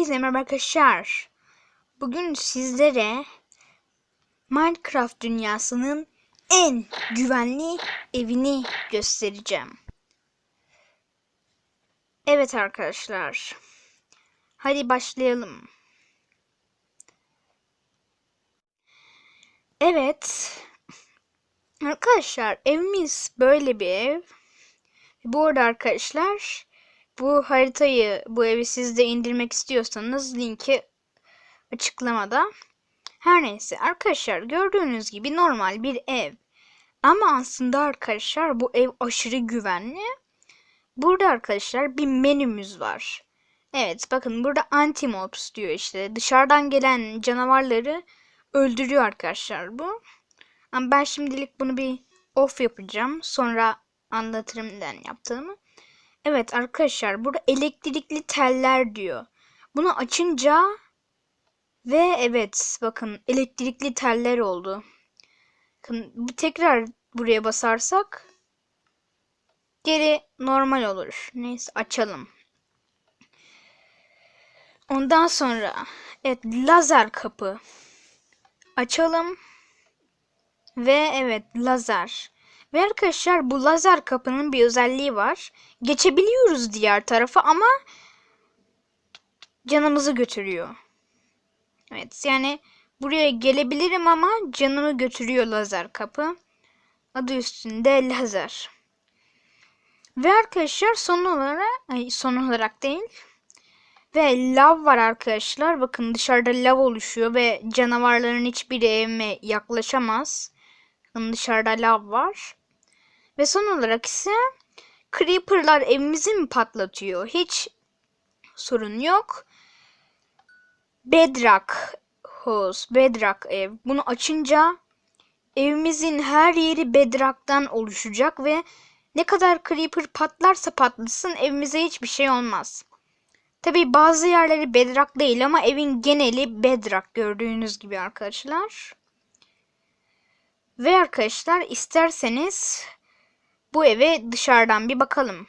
Hepinize merhaba arkadaşlar. Bugün sizlere Minecraft dünyasının en güvenli evini göstereceğim. Evet arkadaşlar. Hadi başlayalım. Evet. Arkadaşlar evimiz böyle bir ev. Bu arada arkadaşlar bu haritayı, bu evi siz de indirmek istiyorsanız linki açıklamada. Her neyse arkadaşlar gördüğünüz gibi normal bir ev. Ama aslında arkadaşlar bu ev aşırı güvenli. Burada arkadaşlar bir menümüz var. Evet bakın burada anti-mobs diyor işte. Dışarıdan gelen canavarları öldürüyor arkadaşlar bu. Ama ben şimdilik bunu bir off yapacağım. Sonra anlatırım neden yaptığımı. Evet arkadaşlar burada elektrikli teller diyor. Bunu açınca ve evet bakın elektrikli teller oldu. Bakın tekrar buraya basarsak geri normal olur. Neyse açalım. Ondan sonra evet lazer kapı açalım ve evet lazer. Ve arkadaşlar bu lazer kapının bir özelliği var. Geçebiliyoruz diğer tarafa ama canımızı götürüyor. Evet yani buraya gelebilirim ama canımı götürüyor lazer kapı. Adı üstünde lazer. Ve arkadaşlar son olarak ay son olarak değil. Ve lav var arkadaşlar. Bakın dışarıda lav oluşuyor ve canavarların hiçbiri evime yaklaşamaz. Dışarıda lav var. Ve son olarak ise Creeper'lar evimizi mi patlatıyor? Hiç sorun yok. Bedrock House, Bedrock ev. Bunu açınca evimizin her yeri Bedrock'tan oluşacak ve ne kadar Creeper patlarsa patlasın evimize hiçbir şey olmaz. Tabi bazı yerleri Bedrock değil ama evin geneli Bedrock gördüğünüz gibi arkadaşlar. Ve arkadaşlar isterseniz bu eve dışarıdan bir bakalım.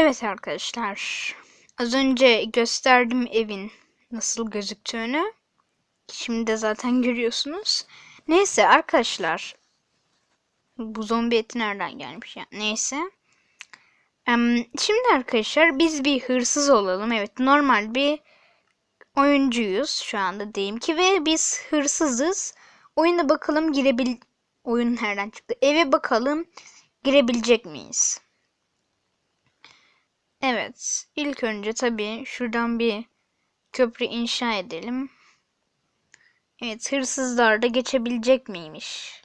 Evet arkadaşlar. Az önce gösterdim evin nasıl gözüktüğünü. Şimdi de zaten görüyorsunuz. Neyse arkadaşlar. Bu zombi eti nereden gelmiş ya? Neyse. Şimdi arkadaşlar biz bir hırsız olalım. Evet normal bir oyuncuyuz şu anda diyeyim ki ve biz hırsızız. Oyuna bakalım girebil... Oyun nereden çıktı? Eve bakalım girebilecek miyiz? Evet. ilk önce tabii şuradan bir köprü inşa edelim. Evet. Hırsızlar da geçebilecek miymiş?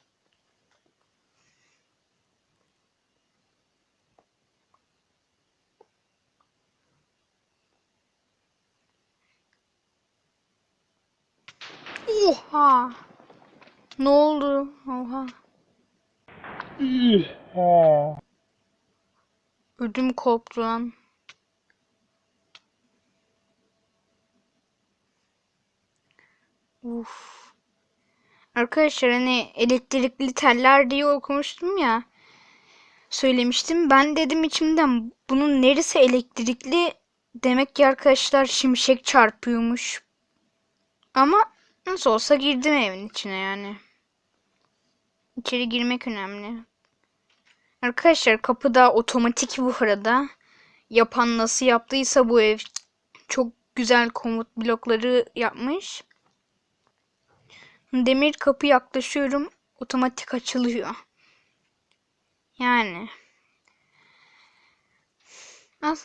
Oha! Ne oldu? Oha. Ödüm koptu lan. Uf. Arkadaşlar hani elektrikli teller diye okumuştum ya. Söylemiştim. Ben dedim içimden bunun neresi elektrikli? Demek ki arkadaşlar şimşek çarpıyormuş. Ama nasıl olsa girdim evin içine yani. İçeri girmek önemli. Arkadaşlar kapı da otomatik bu arada. Yapan nasıl yaptıysa bu ev çok güzel komut blokları yapmış. Demir kapı yaklaşıyorum. Otomatik açılıyor. Yani.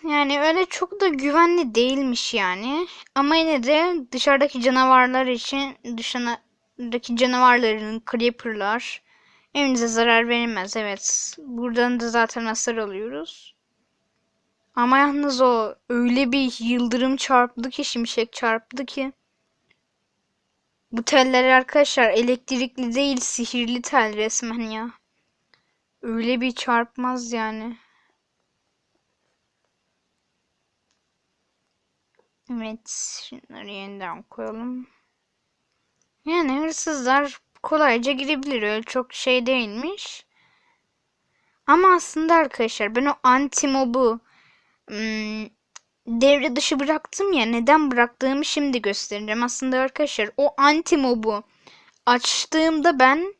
Yani öyle çok da güvenli değilmiş yani. Ama yine de dışarıdaki canavarlar için dışarıdaki canavarların, creeperlar Evinize zarar verilmez evet. Buradan da zaten hasar alıyoruz. Ama yalnız o öyle bir yıldırım çarptı ki şimşek çarptı ki. Bu teller arkadaşlar elektrikli değil sihirli tel resmen ya. Öyle bir çarpmaz yani. Evet şunları yeniden koyalım. Yani hırsızlar kolayca girebilir öyle çok şey değilmiş. Ama aslında arkadaşlar ben o anti mobu hmm, devre dışı bıraktım ya neden bıraktığımı şimdi göstereceğim. Aslında arkadaşlar o anti mobu açtığımda ben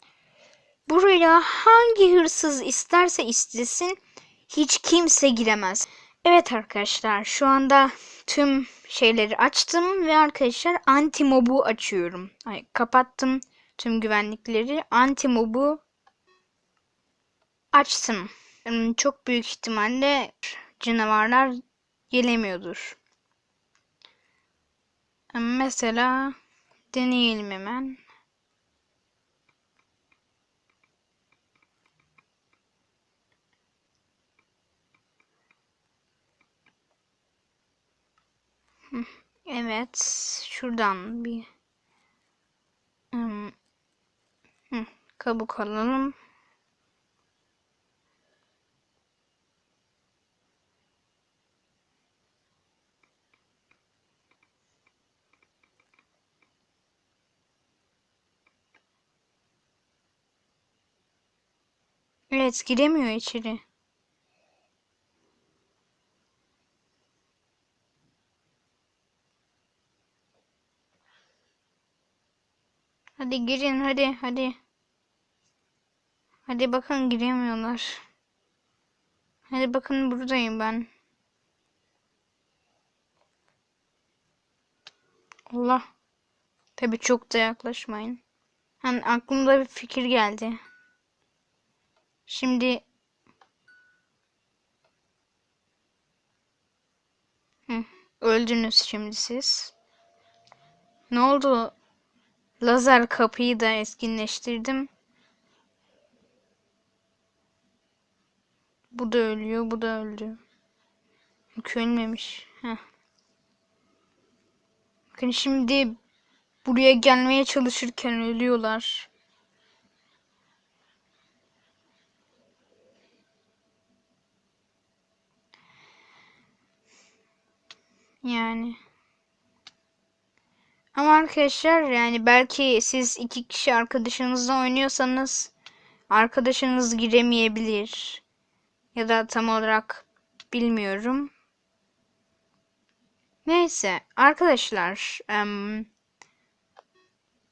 buraya hangi hırsız isterse istesin hiç kimse giremez. Evet arkadaşlar şu anda tüm şeyleri açtım ve arkadaşlar anti mobu açıyorum. Ay, kapattım tüm güvenlikleri. Anti mobu açtım. Çok büyük ihtimalle canavarlar gelemiyordur. Mesela deneyelim hemen. Evet, şuradan bir kabuk alalım. Evet, giremiyor içeri. Hadi girin hadi hadi. Hadi bakın giremiyorlar. Hadi bakın buradayım ben. Allah. Tabi çok da yaklaşmayın. Hani aklımda bir fikir geldi. Şimdi öldünüz şimdi siz. Ne oldu? Lazer kapıyı da eskinleştirdim. Bu da ölüyor, bu da öldü. Ölmemiş. Heh. Bakın şimdi buraya gelmeye çalışırken ölüyorlar. Yani. Ama arkadaşlar yani belki siz iki kişi arkadaşınızla oynuyorsanız arkadaşınız giremeyebilir. Ya da tam olarak bilmiyorum. Neyse arkadaşlar em,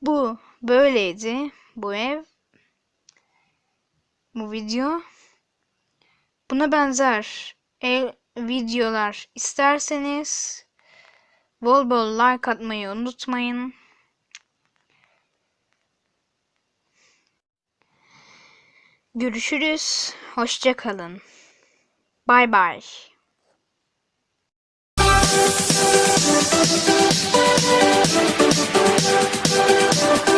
bu böyleydi bu ev bu video buna benzer ev videolar isterseniz bol bol like atmayı unutmayın. Görüşürüz. Hoşça kalın. Thank you.